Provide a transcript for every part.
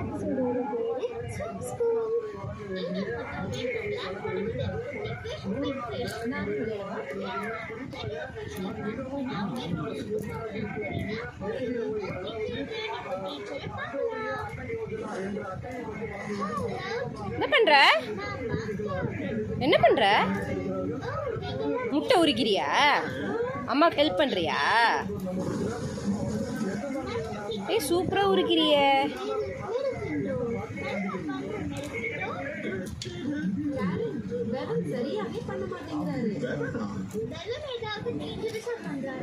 என்ன பண்ற? என்ன பண்ற? முட்டை உருக்கிறியா? அம்மாவுக்கு ஹெல்ப் பண்றியா? ஏய் சூப்பரா உருக்கிறிய. பண்ண மாட்டேங்கிறாரு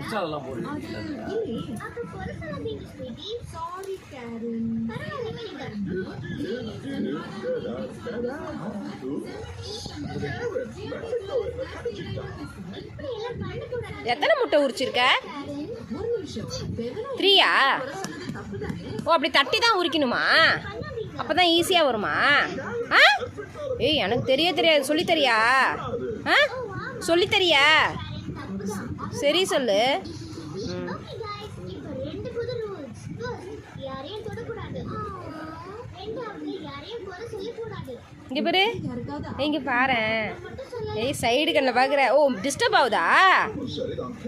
அதெல்லாம் போடுங்க அப்ப சாரி கேரன் எத்தனை முட்டை உரிச்சிருக்க? த்ரீயா ஓ அப்படி தட்டி தான் உரிக்கணுமா? அப்போ தான் ஈஸியாக வருமா? ஆ? ஏய் எனக்கு தெரிய தெரியாது. சொல்லித் சொல்லித்தரியா? சரி சொல்லு. இங்க பாரு. இங்க பாரு. ஏய் சைடு கண்ணில் பாக்குற. ஓ டிஸ்டர்ப் ஆகுதா?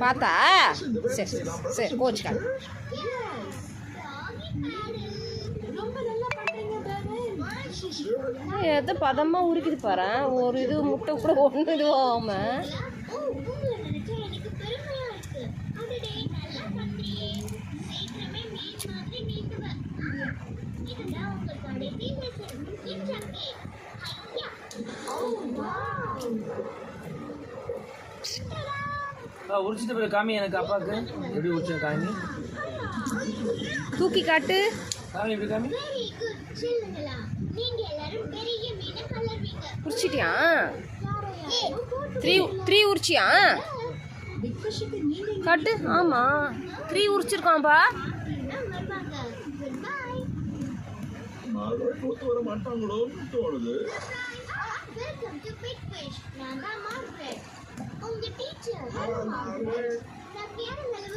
பார்த்தா? சரி சரி கோச்சுக்காது எதை பதமாக உரிக்குது பாரு ஒரு இது முட்டை கூட ஒன்று. Ta-da! உரிச்சிட்டு போய் காமி எனக்கு அப்பாவுக்கு எப்படி உரிச்சு காமி தூக்கி காட்டு உரிச்சிட்டியா த்ரீ த்ரீ உரிச்சியா? காட்டு. ஆமாம் த்ரீ உரிச்சிருக்கான்பா.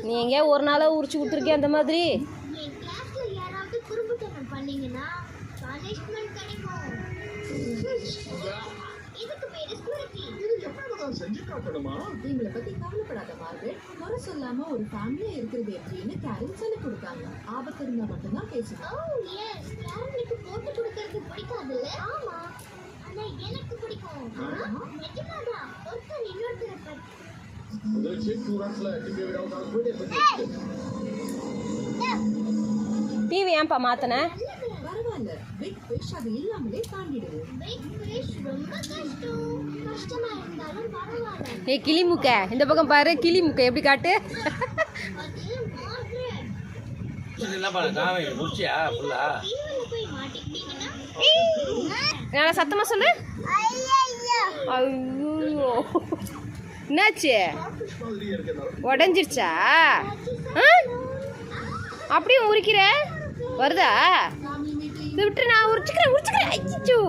நீ எங்கேயா ஒரு நாளாக உரிச்சு கொடுத்துருக்கிய அந்த மாதிரி? பண்ணீங்கன்னா பனிஷ்மெண்ட் கிடைக்கும் இதுக்கு பேரு ஸ்கூரிட்டி இது எப்படிதான் செஞ்சு காட்டணுமா? எங்களை பத்தி கவலைப்படாத மார்கரெட் குறை சொல்லாம ஒரு ஃபேமிலியா இருக்கிறது எப்படின்னு கேரன் சொல்லிக் கொடுத்தாங்க. ஆபத்து இருந்தா மட்டும்தான் பேசணும் ஓ எஸ் போட்டு கொடுக்கறது பிடிக்காதுல்ல ஆமா. ஆனா எனக்கு பிடிக்கும். நிஜமாதான் ஒருத்தர் இன்னொருத்தரை பத்தி விட போயிட்டு எப்படி டிவி ஏன்பா மாற்றின பரவாயில்ல. பிக் ஃபிஷ் அது இல்லாமலே தாண்டிடுவோம் பிக் ஃபிஷ் ரொம்ப கஷ்டம். கஷ்டமா இருந்தாலும் பரவாயில்ல. ஏய் கிளி முக்கை இந்த பக்கம் பாரு கிளி முக்கை எப்படி காட்டு? நல்லா சத்தமாக சொல்லு? ஐயோ என்னாச்சு? உடஞ்சிருச்சா? ஆ? அப்படியே உரிக்கிற வருதா? விட்டு நான் உரிச்சுக்கிறேன் உரிச்சுக்கிறேன். ஐயோ